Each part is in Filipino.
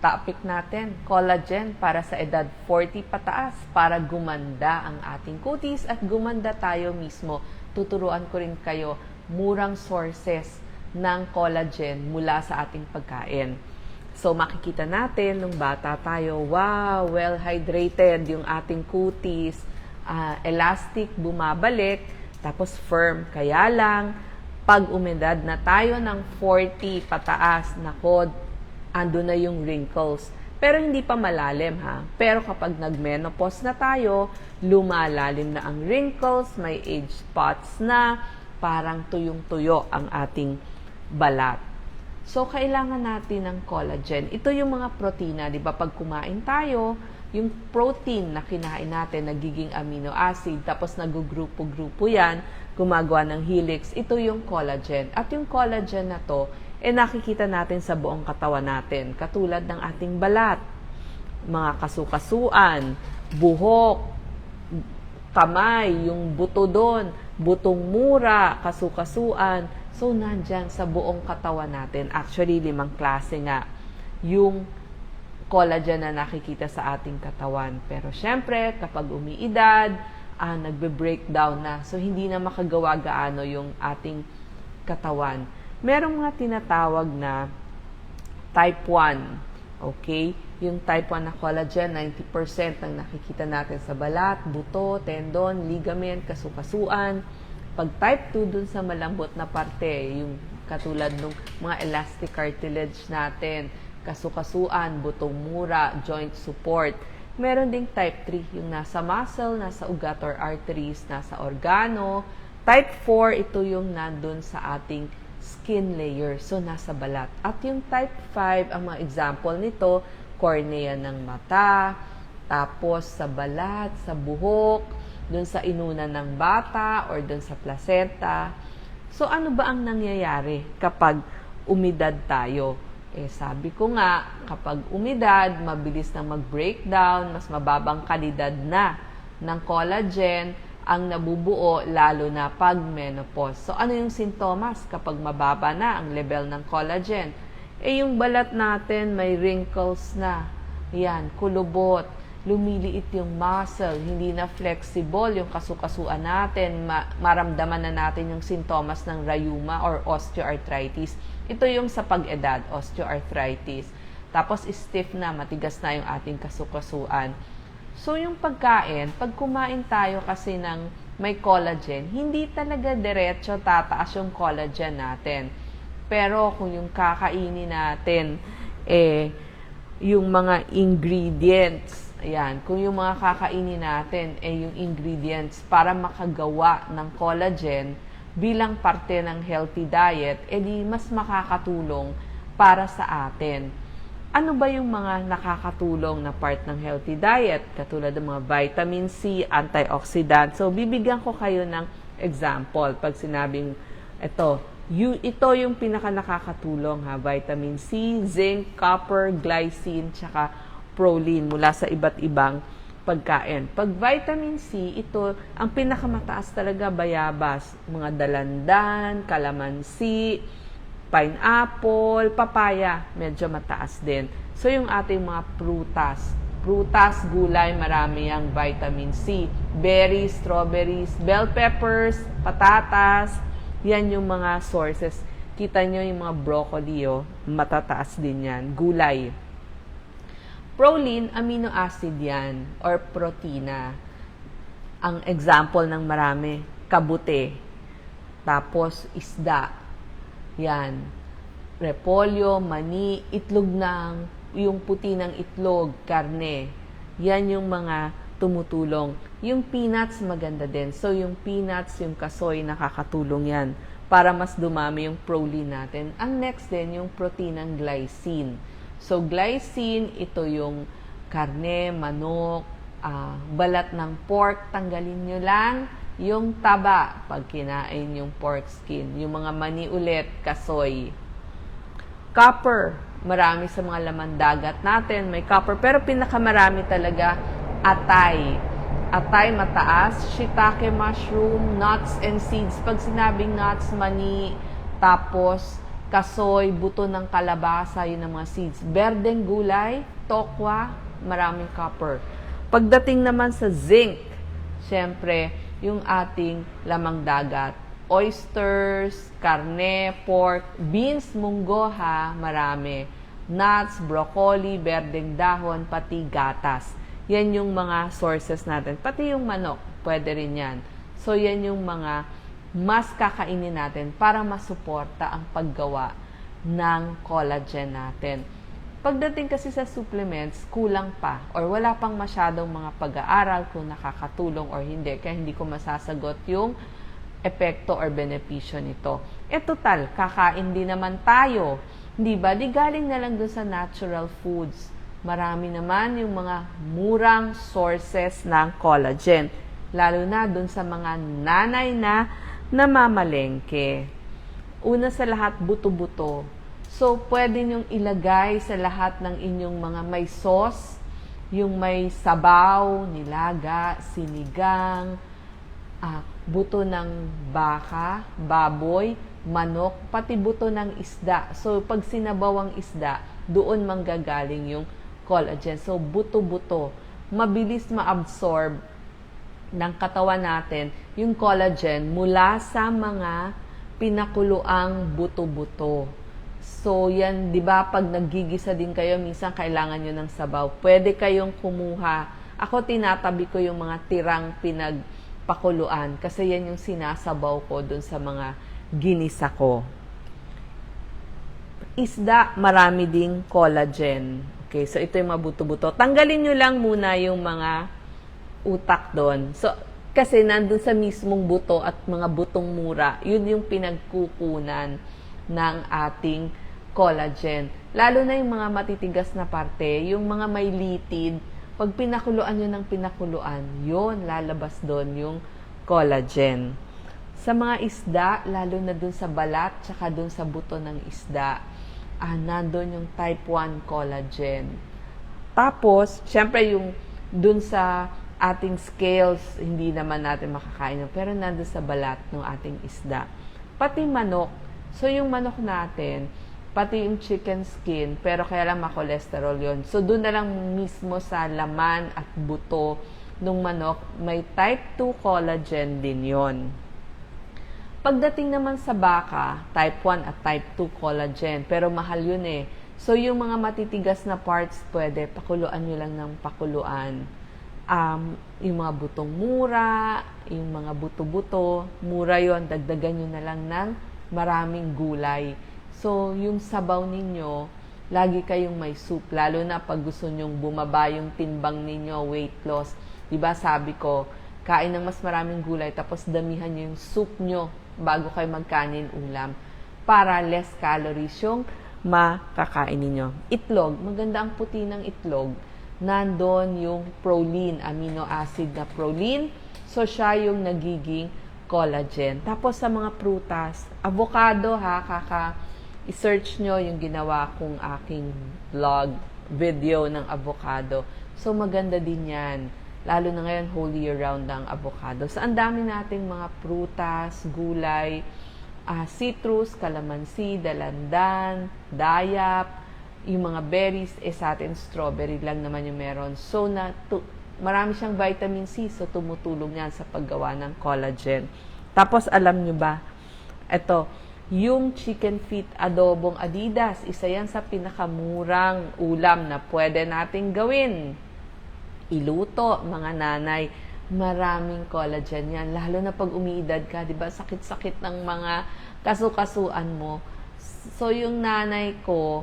topic natin, collagen para sa edad 40 pataas para gumanda ang ating kutis at gumanda tayo mismo. Tuturuan ko rin kayo murang sources ng collagen mula sa ating pagkain. So makikita natin nung bata tayo, wow, well hydrated yung ating kutis, ah, elastic, bumabalik, tapos firm. Kaya lang, pag umedad na tayo ng 40 pataas, nako, ando na yung wrinkles. Pero hindi pa malalim ha. Pero kapag nag-menopause na tayo, lumalalim na ang wrinkles, may age spots na, parang tuyong-tuyo ang ating balat. So, kailangan natin ng collagen. Ito yung mga protina, di ba? Pag kumain tayo, yung protein na kinain natin, nagiging amino acid, tapos nagugrupo-grupo yan, gumagawa ng helix, ito yung collagen. At yung collagen na to, eh nakikita natin sa buong katawan natin, katulad ng ating balat, mga kasukasuan, buhok, kamay, yung buto doon, butong mura, kasukasuan. So, nandyan sa buong katawan natin. Actually, limang klase nga yung collagen na nakikita sa ating katawan. Pero syempre, kapag umiidad, ah, nagbe-breakdown na. So, hindi na makagawa gaano yung ating katawan. Merong mga tinatawag na type 1. Okay? Yung type 1 na collagen, 90% ng nakikita natin sa balat, buto, tendon, ligament, kasukasuan. Pag type 2 dun sa malambot na parte, yung katulad ng mga elastic cartilage natin, kasukasuan, butong mura, joint support. Meron ding type 3, yung nasa muscle, nasa ugat or arteries, nasa organo. Type 4, ito yung nandun sa ating skin layer, so nasa balat. At yung type 5, ang mga example nito, cornea ng mata, tapos sa balat, sa buhok, dun sa inunan ng bata or dun sa placenta. So ano ba ang nangyayari kapag umidad tayo? Eh sabi ko nga, kapag umidad, mabilis nang mag-breakdown, mas mababang kalidad na ng collagen ang nabubuo lalo na pag menopause. So ano yung sintomas kapag mababa na ang level ng collagen? Eh yung balat natin may wrinkles na. Yan, kulubot, lumiliit yung muscle, hindi na flexible yung kasukasuan natin, ma- maramdaman na natin yung sintomas ng rheuma or osteoarthritis. Ito yung sa pag-edad, osteoarthritis. Tapos stiff na, matigas na yung ating kasukasuan. So yung pagkain, pag kumain tayo kasi ng may collagen, hindi talaga diretso tataas yung collagen natin. Pero kung yung kakainin natin, eh, yung mga ingredients, ayan, kung yung mga kakainin natin, eh, yung ingredients para makagawa ng collagen bilang parte ng healthy diet, eh di mas makakatulong para sa atin ano ba yung mga nakakatulong na part ng healthy diet? Katulad ng mga vitamin C, antioxidant. So, bibigyan ko kayo ng example. Pag sinabing ito, you, ito yung pinaka nakakatulong ha. Vitamin C, zinc, copper, glycine, tsaka proline mula sa iba't ibang pagkain. Pag vitamin C, ito, ang pinakamataas talaga bayabas. Mga dalandan, kalamansi, pineapple, papaya, medyo mataas din. So, yung ating mga prutas. Prutas, gulay, marami ang vitamin C. Berries, strawberries, bell peppers, patatas, yan yung mga sources. Kita nyo yung mga broccoli, oh, matataas din yan. Gulay. Proline, amino acid yan, or protina. Ang example ng marami, kabute. Tapos, isda, yan. Repolyo, mani, itlog ng, yung puti ng itlog, karne. Yan yung mga tumutulong. Yung peanuts, maganda din. So, yung peanuts, yung kasoy, nakakatulong yan para mas dumami yung proline natin. Ang next din, yung protein ng glycine. So, glycine, ito yung karne, manok, ah, balat ng pork, tanggalin nyo lang yung taba, pag kinain yung pork skin, yung mga mani ulit, kasoy. Copper, marami sa mga laman dagat natin, may copper. Pero pinakamarami talaga, atay. Atay mataas, shiitake mushroom, nuts and seeds. Pag sinabing nuts, mani, tapos kasoy, buto ng kalabasa, yun ang mga seeds. Berdeng gulay, tokwa, maraming copper. Pagdating naman sa zinc, syempre, yung ating lamang dagat. Oysters, karne, pork, beans, munggo ha, marami. Nuts, broccoli, berdeng dahon, pati gatas. Yan yung mga sources natin. Pati yung manok, pwede rin yan. So, yan yung mga mas kakainin natin para masuporta ang paggawa ng collagen natin. Pagdating kasi sa supplements, kulang pa or wala pang masyadong mga pag-aaral kung nakakatulong or hindi. Kaya hindi ko masasagot yung epekto or benepisyo nito. E total, kakain din naman tayo. Hindi ba? Di galing na lang dun sa natural foods. Marami naman yung mga murang sources ng collagen. Lalo na dun sa mga nanay na namamalengke. Una sa lahat, buto-buto. So, pwede niyong ilagay sa lahat ng inyong mga may sauce, yung may sabaw, nilaga, sinigang, ah, buto ng baka, baboy, manok, pati buto ng isda. So, pag sinabaw ang isda, doon manggagaling yung collagen. So, buto-buto. Mabilis ma-absorb ng katawan natin yung collagen mula sa mga pinakuluang buto-buto. So, yan, di ba, pag naggigisa din kayo, minsan kailangan nyo ng sabaw. Pwede kayong kumuha. Ako, tinatabi ko yung mga tirang pinagpakuluan kasi yan yung sinasabaw ko dun sa mga ginisa ko. Isda, marami ding collagen. Okay, so ito yung mga buto-buto. Tanggalin nyo lang muna yung mga utak doon. So, kasi nandun sa mismong buto at mga butong mura, yun yung pinagkukunan ng ating collagen. Lalo na yung mga matitigas na parte, yung mga may litid, pag pinakuluan nyo ng pinakuluan, yun, lalabas doon yung collagen. Sa mga isda, lalo na dun sa balat, tsaka dun sa buto ng isda, ah, nandun yung type 1 collagen. Tapos, syempre yung dun sa ating scales, hindi naman natin makakain. yun. Pero nandun sa balat ng ating isda. Pati manok. So, yung manok natin, pati yung chicken skin, pero kaya lang makolesterol yon So, doon na lang mismo sa laman at buto ng manok, may type 2 collagen din yon Pagdating naman sa baka, type 1 at type 2 collagen, pero mahal yun eh. So, yung mga matitigas na parts, pwede, pakuluan nyo lang ng pakuluan. Um, yung mga butong mura, yung mga buto-buto, mura yon dagdagan nyo na lang ng maraming gulay. So, yung sabaw ninyo, lagi kayong may soup, lalo na pag gusto nyong bumaba yung timbang ninyo, weight loss. Diba sabi ko, kain ng mas maraming gulay, tapos damihan nyo yung soup nyo bago kayo magkanin ulam para less calories yung makakain ninyo. Itlog, maganda ang puti ng itlog. Nandun yung proline, amino acid na proline. So, siya yung nagiging collagen. Tapos sa mga prutas, avocado ha, kaka i-search nyo yung ginawa kong aking vlog, video ng avocado. So, maganda din yan. Lalo na ngayon, whole year round ang avocado. So, ang dami nating mga prutas, gulay, uh, citrus, kalamansi, dalandan, dayap, yung mga berries, eh sa atin strawberry lang naman yung meron. So, na, tu, marami siyang vitamin C, so tumutulong yan sa paggawa ng collagen. Tapos, alam nyo ba, ito, yung chicken feet adobong adidas, isa yan sa pinakamurang ulam na pwede nating gawin iluto, mga nanay, maraming collagen yan. Lalo na pag umiidad ka, di ba, sakit-sakit ng mga kasukasuan mo. So, yung nanay ko,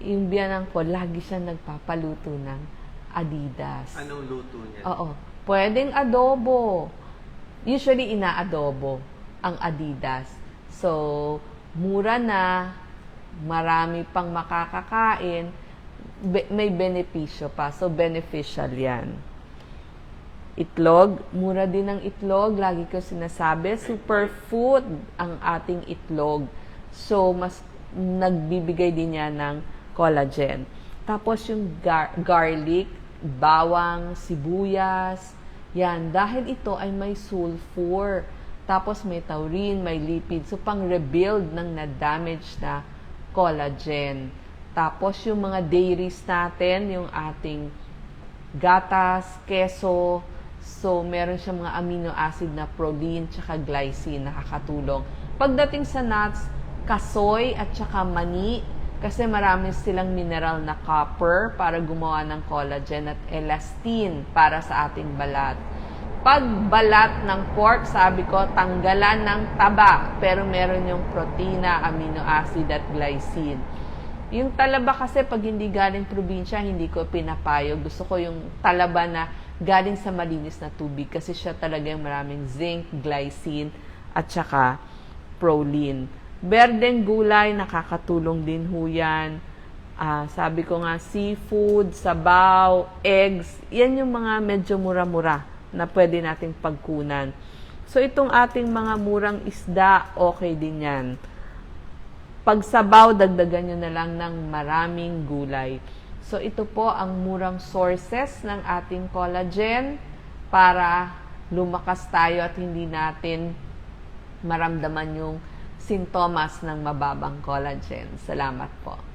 yung biyanan ko, lagi siya nagpapaluto ng Adidas. Anong luto niya? Oo. Pwedeng adobo. Usually, ina-adobo ang Adidas. So, mura na, marami pang makakakain, be- may benepisyo pa. So, beneficial yan. Itlog, mura din ang itlog. Lagi ko sinasabi, superfood ang ating itlog. So, mas nagbibigay din yan ng collagen. Tapos yung gar- garlic, bawang, sibuyas, yan. Dahil ito ay may sulfur. Tapos may taurine, may lipid. So, pang-rebuild ng na-damage na collagen. Tapos yung mga dairies natin, yung ating gatas, keso, so meron siyang mga amino acid na proline tsaka glycine nakakatulong. Pagdating sa nuts, kasoy at tsaka mani kasi marami silang mineral na copper para gumawa ng collagen at elastin para sa ating balat. Pagbalat ng pork, sabi ko, tanggalan ng taba, pero meron yung protina, amino acid at glycine. Yung talaba kasi pag hindi galing probinsya, hindi ko pinapayo. Gusto ko yung talaba na galing sa malinis na tubig kasi siya talaga yung maraming zinc, glycine, at saka proline. Berdeng gulay, nakakatulong din ho yan. Ah, sabi ko nga, seafood, sabaw, eggs, yan yung mga medyo mura-mura na pwede nating pagkunan. So, itong ating mga murang isda, okay din yan. Pag sabaw, dagdagan nyo na lang ng maraming gulay. So, ito po ang murang sources ng ating collagen para lumakas tayo at hindi natin maramdaman yung sintomas ng mababang collagen. Salamat po.